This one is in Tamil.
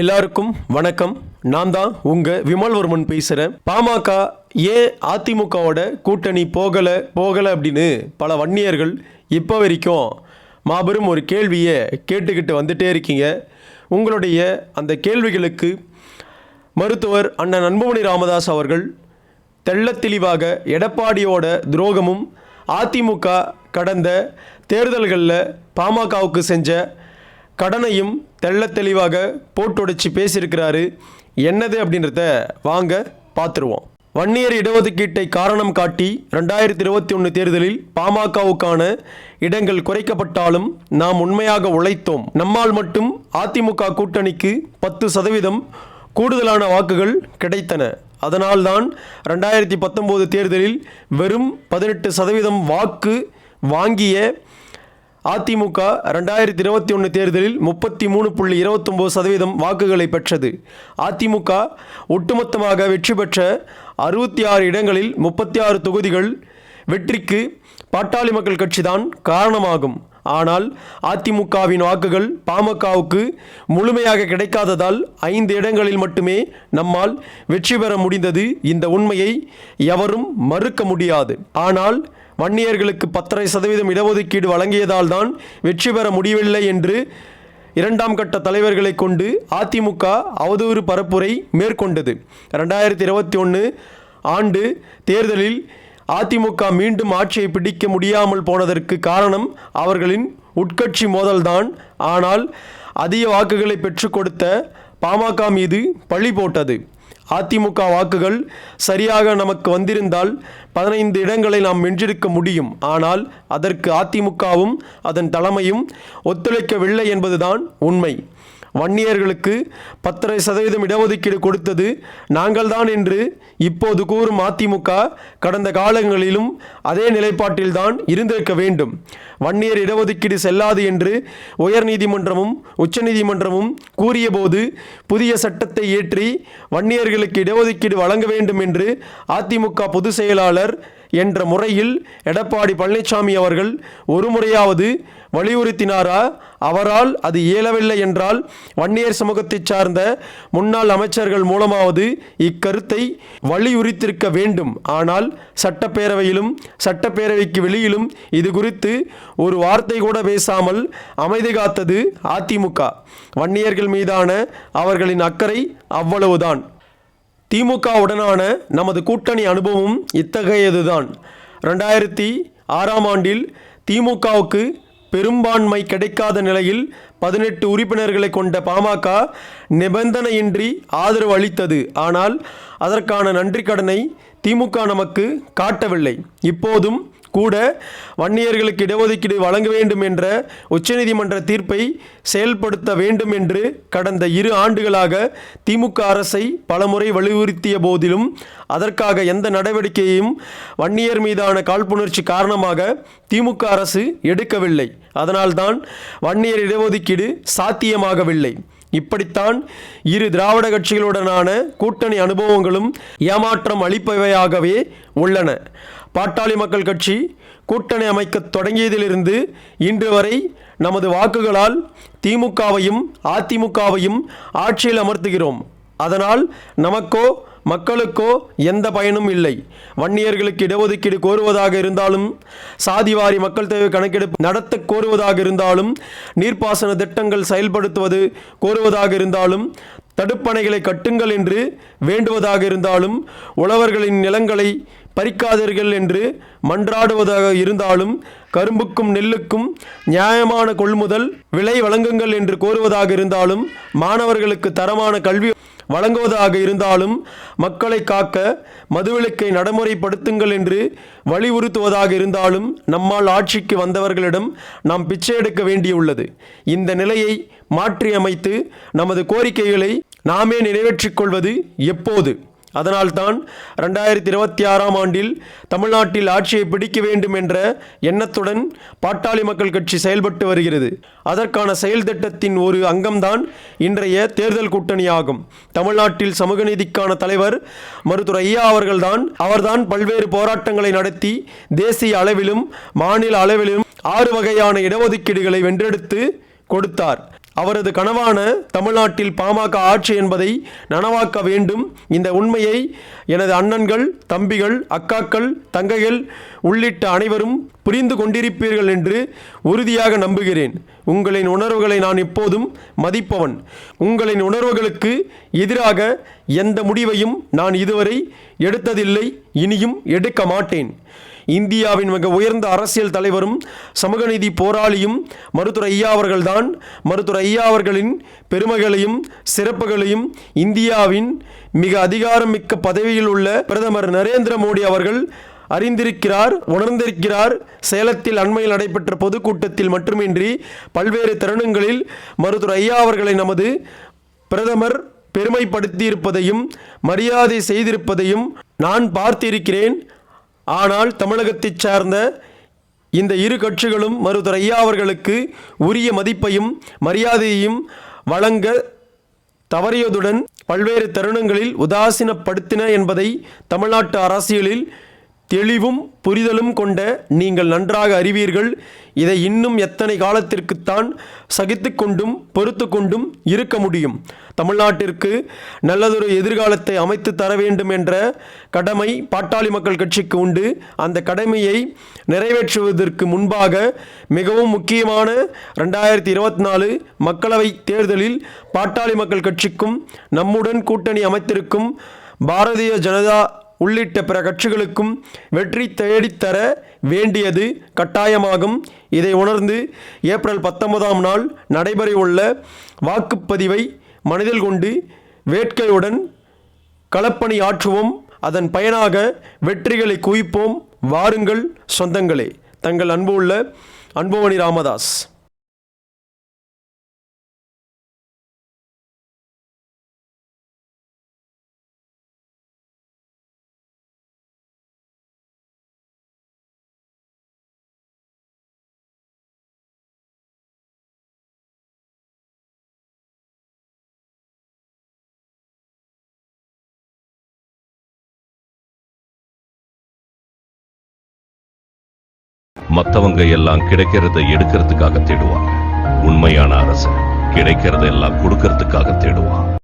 எல்லாருக்கும் வணக்கம். நான் தான் உங்க விமல்வர்மன் பேசுறேன் பாமக ஏன் அதிமுகவோட கூட்டணி போகல போகல அப்படின்னு பல வன்னியர்கள் இப்போ வரைக்கும் மாபெரும் ஒரு கேள்வியை கேட்டுக்கிட்டு வந்துட்டே இருக்கீங்க. உங்களுடைய அந்த கேள்விகளுக்கு மருத்துவர் அண்ணன் அன்புமணி ராமதாஸ் அவர்கள் தெள்ள தெளிவாக எடப்பாடியோட துரோகமும் அதிமுக கடந்த தேர்தல்களில் பாமகவுக்கு செஞ்ச கடனையும் தெள்ள தெளிவாக போட்டுடைச்சி பேசியிருக்கிறாரு. என்னது அப்படின்றத வாங்க பார்த்துருவோம் வன்னியர் இடஒதுக்கீட்டை காரணம் காட்டி ரெண்டாயிரத்தி இருபத்தி ஒன்று தேர்தலில் பாமகவுக்கான இடங்கள் குறைக்கப்பட்டாலும் நாம் உண்மையாக உழைத்தோம். நம்மால் மட்டும் அதிமுக கூட்டணிக்கு பத்து சதவீதம் கூடுதலான வாக்குகள் கிடைத்தன. அதனால்தான் ரெண்டாயிரத்தி பத்தொம்போது தேர்தலில் வெறும் பதினெட்டு சதவீதம் வாக்கு வாங்கிய அதிமுக ரெண்டாயிரத்தி இருபத்தி ஒன்று தேர்தலில் முப்பத்தி மூணு புள்ளி இருபத்தொம்போது சதவீதம் வாக்குகளை பெற்றது. அதிமுக ஒட்டுமொத்தமாக வெற்றி பெற்ற அறுபத்தி ஆறு இடங்களில் முப்பத்தி ஆறு தொகுதிகள் வெற்றிக்கு பாட்டாளி மக்கள் கட்சிதான் காரணமாகும். ஆனால் அதிமுகவின் வாக்குகள் பாமகவுக்கு முழுமையாக கிடைக்காததால் ஐந்து இடங்களில் மட்டுமே நம்மால் வெற்றி பெற முடிந்தது. இந்த உண்மையை எவரும் மறுக்க முடியாது. ஆனால் வன்னியர்களுக்கு பத்தரை சதவீதம் இடஒதுக்கீடு வழங்கியதால் தான் வெற்றி பெற முடியவில்லை என்று இரண்டாம் கட்ட தலைவர்களை கொண்டு அதிமுக அவதூறு பரப்புரை மேற்கொண்டது. ரெண்டாயிரத்தி இருபத்தி ஒன்று ஆண்டு தேர்தலில் அதிமுக மீண்டும் ஆட்சியை பிடிக்க முடியாமல் போனதற்கு காரணம் அவர்களின் உட்கட்சி மோதல்தான். ஆனால் அதிக வாக்குகளை பெற்றுக் கொடுத்த பாமக மீது பழி போட்டது. அதிமுக வாக்குகள் சரியாக நமக்கு வந்திருந்தால் பதினைந்து இடங்களை நாம் வென்றிருக்க முடியும். ஆனால் அதற்கு அதிமுகவும் அதன் தலைமையும் ஒத்துழைக்கவில்லை என்பதுதான் உண்மை. வன்னியர்களுக்கு பத்தரை சதவீதம் இடஒதுக்கீடு கொடுத்தது நாங்கள்தான் என்று இப்போது கூறும் அதிமுக கடந்த காலங்களிலும் அதே நிலைப்பாட்டில்தான் இருந்திருக்க வேண்டும். வன்னியர் இடஒதுக்கீடு செல்லாது என்று உயர்நீதிமன்றமும் உச்சநீதிமன்றமும் கூறியபோது புதிய சட்டத்தை இயற்றி வன்னியர்களுக்கு இடஒதுக்கீடு வழங்க வேண்டும் என்று அதிமுக பொதுச் செயலாளர் என்ற முறையில் எடப்பாடி பழனிசாமி அவர்கள் ஒரு முறையாவது வலியுறுத்தினாரா? அவரால் அது இயலவில்லை என்றால் வன்னியர் சமூகத்தைச் சார்ந்த முன்னாள் அமைச்சர்கள் மூலமாவது இக்கருத்தை வலியுறுத்திருக்க வேண்டும். ஆனால் சட்டப்பேரவையிலும் சட்டப்பேரவைக்கு வெளியிலும் இது குறித்து ஒரு வார்த்தை கூட பேசாமல் அமைதி காத்தது அதிமுக. வன்னியர்கள் மீதான அவர்களின் அக்கறை அவ்வளவுதான். திமுகவுடனான நமது கூட்டணி அனுபவம் இத்தகையதுதான். ரெண்டாயிரத்தி ஆறாம் ஆண்டில் திமுகவுக்கு பெரும்பான்மை கிடைக்காத நிலையில் பதினெட்டு உறுப்பினர்களை கொண்ட பாமக நிபந்தனையின்றி ஆதரவு அளித்தது. ஆனால் அதற்கான நன்றி கடனை திமுக நமக்கு காட்டவில்லை. இப்போதும் கூட வன்னியர்களுக்கு இடஒதுக்கீடு வழங்க வேண்டும் என்ற உச்சநீதிமன்ற தீர்ப்பை செயல்படுத்த வேண்டும் என்று கடந்த இரு ஆண்டுகளாக திமுக அரசை பலமுறை வலியுறுத்திய போதிலும் அதற்காக எந்த நடவடிக்கையையும் வன்னியர் மீதான காழ்ப்புணர்ச்சி காரணமாக திமுக அரசு எடுக்கவில்லை. அதனால்தான் வன்னியர் இடஒதுக்கீடு சாத்தியமாகவில்லை. இப்படித்தான் இரு திராவிட கட்சிகளுடனான கூட்டணி அனுபவங்களும் ஏமாற்றம் அளிப்பவையாகவே உள்ளன. பாட்டாளி மக்கள் கட்சி கூட்டணி அமைக்க தொடங்கியதிலிருந்து இன்று வரை நமது வாக்குகளால் திமுகவையும் அதிமுகவையும் ஆட்சியில் அமர்த்துகிறோம். அதனால் நமக்கோ மக்களுக்கோ எந்த பயனும் இல்லை. வன்னியர்களுக்கு இடஒதுக்கீடு கோருவதாக இருந்தாலும் சாதிவாரி மக்கள் தேவை கணக்கெடுப்பு நடத்த கோருவதாக இருந்தாலும் நீர்ப்பாசன திட்டங்கள் செயல்படுத்துவது கோருவதாக இருந்தாலும் தடுப்பணைகளை கட்டுங்கள் என்று வேண்டுவதாக இருந்தாலும் உழவர்களின் நிலங்களை பறிக்காதீர்கள் என்று மன்றாடுவதாக இருந்தாலும் கரும்புக்கும் நெல்லுக்கும் நியாயமான கொள்முதல் விலை வழங்குங்கள் என்று கோருவதாக இருந்தாலும் மாணவர்களுக்கு தரமான கல்வி வழங்குவதாக இருந்தாலும் மக்களை காக்க மதுவிலக்கை நடைமுறைப்படுத்துங்கள் என்று வலியுறுத்துவதாக இருந்தாலும் நம்மால் ஆட்சிக்கு வந்தவர்களிடம் நாம் பிச்சை எடுக்க வேண்டியுள்ளது. இந்த நிலையை மாற்றியமைத்து நமது கோரிக்கைகளை நாமே நிறைவேற்றிக் கொள்வது எப்போது? அதனால்தான் ரெண்டாயிரத்தி இருபத்தி ஆறாம் ஆண்டில் தமிழ்நாட்டில் ஆட்சியை பிடிக்க வேண்டும் என்ற எண்ணத்துடன் பாட்டாளி மக்கள் கட்சி செயல்பட்டு வருகிறது. அதற்கான செயல் திட்டத்தின் ஒரு அங்கம்தான் இன்றைய தேர்தல் கூட்டணியாகும். தமிழ்நாட்டில் சமூக நீதிக்கான தலைவர் மருத்துவர் ஐயா அவர்கள்தான் அவர்தான் பல்வேறு போராட்டங்களை நடத்தி தேசிய அளவிலும் மாநில அளவிலும் ஆறு வகையான இடஒதுக்கீடுகளை வென்றெடுத்து கொடுத்தார். அவரது கனவான தமிழ்நாட்டில் பாமக ஆட்சி என்பதை நனவாக்க வேண்டும். இந்த உண்மையை எனது அண்ணன்கள் தம்பிகள் அக்காக்கள் தங்கைகள் உள்ளிட்ட அனைவரும் புரிந்து கொண்டிருப்பீர்கள் என்று உறுதியாக நம்புகிறேன். உங்களின் உணர்வுகளை நான் எப்போதும் மதிப்பவன். உங்களின் உணர்வுகளுக்கு எதிராக எந்த முடிவையும் நான் இதுவரை எடுத்ததில்லை. இனியும் எடுக்க மாட்டேன். இந்தியாவின் மிக உயர்ந்த அரசியல் தலைவரும் சமூக நீதி போராளியும் மருத்துவர் ஐயா அவர்கள்தான். மருத்துவர் ஐயா அவர்களின் பெருமைகளையும் சிறப்புகளையும் இந்தியாவின் மிக அதிகாரமிக்க பதவியில் உள்ள பிரதமர் நரேந்திர மோடி அவர்கள் அறிந்திருக்கிறார் உணர்ந்திருக்கிறார். சேலத்தில் அண்மையில் நடைபெற்ற பொதுக்கூட்டத்தில் மட்டுமின்றி பல்வேறு தருணங்களில் மருத்துவர் ஐயா அவர்களை நமது பிரதமர் பெருமைப்படுத்தியிருப்பதையும் மரியாதை செய்திருப்பதையும் நான் பார்த்திருக்கிறேன். ஆனால் தமிழகத்தைச் சார்ந்த இந்த இரு கட்சிகளும் மருத்துவர் ஐயா அவர்களுக்கு உரிய மதிப்பையும் மரியாதையையும் வழங்க தவறியதுடன் பல்வேறு தருணங்களில் உதாசீனப்படுத்தின என்பதை தமிழ்நாட்டு அரசியலில் தெளிவும் புரிதலும் கொண்ட நீங்கள் நன்றாக அறிவீர்கள். இதை இன்னும் எத்தனை காலத்திற்குத்தான் சகித்து கொண்டும் பொறுத்து கொண்டும் இருக்க முடியும். தமிழ்நாட்டிற்கு நல்லதொரு எதிர்காலத்தை அமைத்து தர வேண்டும் என்ற கடமை பாட்டாளி மக்கள் கட்சிக்கு உண்டு. அந்த கடமையை நிறைவேற்றுவதற்கு முன்பாக மிகவும் முக்கியமான ரெண்டாயிரத்தி இருபத்தி நாலு மக்களவை தேர்தலில் பாட்டாளி மக்கள் கட்சிக்கும் நம்முடன் கூட்டணி அமைத்திருக்கும் பாரதிய ஜனதா உள்ளிட்ட பிற கட்சிகளுக்கும் வெற்றி தேடித்தர வேண்டியது கட்டாயமாகும். இதை உணர்ந்து ஏப்ரல் பத்தொன்பதாம் நாள் நடைபெறவுள்ள வாக்குப்பதிவை மனதில் கொண்டு வேட்கையுடன் களப்பணி ஆற்றுவோம். அதன் பயனாக வெற்றிகளை குவிப்போம். வாருங்கள் சொந்தங்களே. தங்கள் அன்பு உள்ள அன்புமணி ராமதாஸ். மத்தவங்க எல்லாம் கிடைக்கிறத எடுக்கிறதுக்காக தேடுவாங்க. உண்மையான அரசன் கிடைக்கிறதெல்லாம் கொடுக்கறதுக்காக தேடுவான்.